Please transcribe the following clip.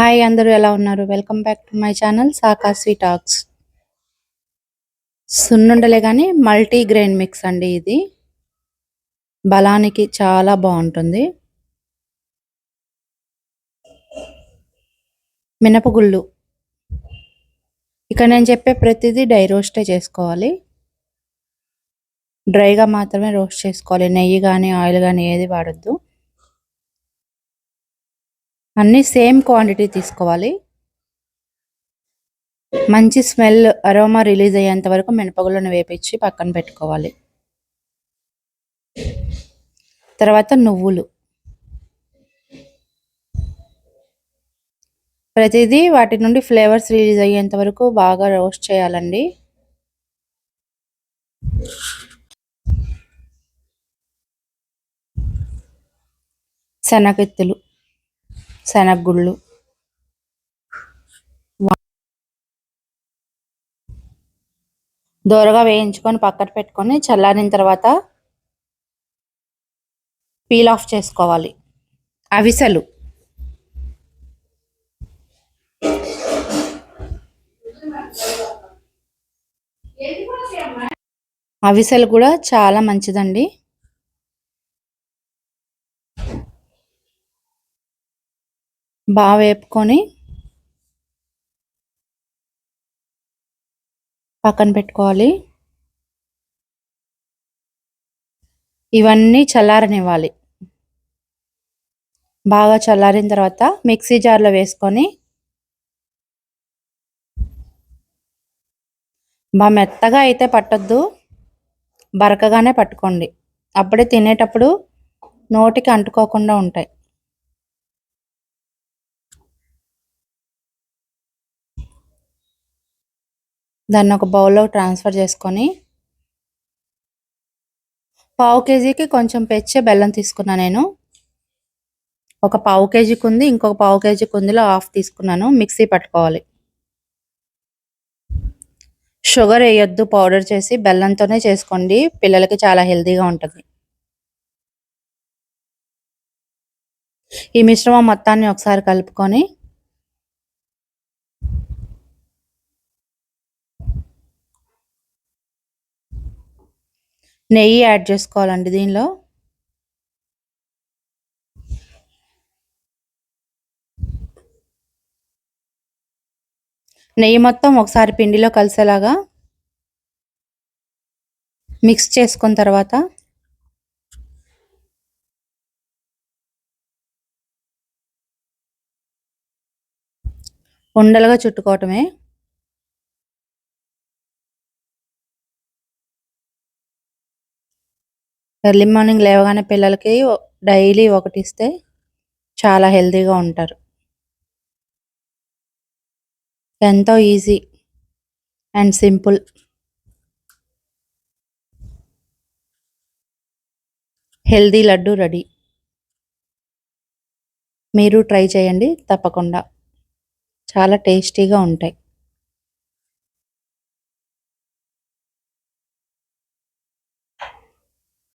Hi అందరూ ఎలా ఉన్నారు? Welcome back to my channel Sakashvi talks. సున్నుండలే కానీ మల్టీ గ్రెయిన్ మిక్స్ అండి ఇది. బలానికి చాలా బాగుంటుంది. మినపగుళ్ళు. ఇక నేను చెప్పే ప్రతిదీ డై రోస్టే చేసుకోవాలి. డ్రైగా మాత్రమే రోస్ట్ చేసుకోవాలి. నెయ్యి కానీ ఆయిల్ కానీ ఏది వాడద్దు. అన్నీ సేమ్ క్వాంటిటీ తీసుకోవాలి. మంచి స్మెల్ అరోమా రిలీజ్ అయ్యేంత వరకు మినపగుళ్ళను వేపించి పక్కన పెట్టుకోవాలి. తర్వాత నువ్వులు. ప్రతిదీ వాటి నుండి ఫ్లేవర్స్ రిలీజ్ అయ్యేంత వరకు బాగా రోస్ట్ చేయాలండి. శనగెత్తులు. శనగుళ్ళు దూరగా వేయించుకొని పక్కన పెట్టుకొని చల్లారిన తర్వాత పీల్ ఆఫ్ చేసుకోవాలి. అవిసలు. అవిసలు కూడా చాలా మంచిదండి. బాగా వేపుకొని పక్కన పెట్టుకోవాలి. ఇవన్నీ చల్లారనివ్వాలి. బాగా చల్లారిన తర్వాత మిక్సీ జార్లో వేసుకొని బాగా మెత్తగా అయితే పట్టొద్దు. బరకగానే పట్టుకోండి. అప్పుడే తినేటప్పుడు నోటికి అంటుకోకుండా ఉంటాయి. దాన్ని ఒక బౌల్లో ట్రాన్స్ఫర్ చేసుకొని పావు కేజీకి కొంచెం పెచ్చే బెల్లం తీసుకున్నా నేను. ఒక పావు కేజీ కుంది ఇంకొక పావు కేజీ కుందిలో హాఫ్ తీసుకున్నాను. మిక్సీ పట్టుకోవాలి. షుగర్ వేయొద్దు పౌడర్ చేసి బెల్లంతోనే చేసుకోండి. పిల్లలకి చాలా హెల్తీగా ఉంటుంది. ఈ మిశ్రమం మొత్తాన్ని ఒకసారి కలుపుకొని నెయ్యి యాడ్ చేసుకోవాలండి దీనిలో. నెయ్యి మొత్తం ఒకసారి పిండిలో కలిసేలాగా మిక్స్ చేసుకున్న తర్వాత ఉండలుగా చుట్టుకోవటమే. ఎర్లీ మార్నింగ్ లేవగానే పిల్లలకి డైలీ ఒకటి ఇస్తే చాలా హెల్తీగా ఉంటారు. ఎంతో easy and simple. Healthy laddu ready. మీరు ట్రై చేయండి తప్పకుండా. చాలా టేస్టీగా ఉంటాయి.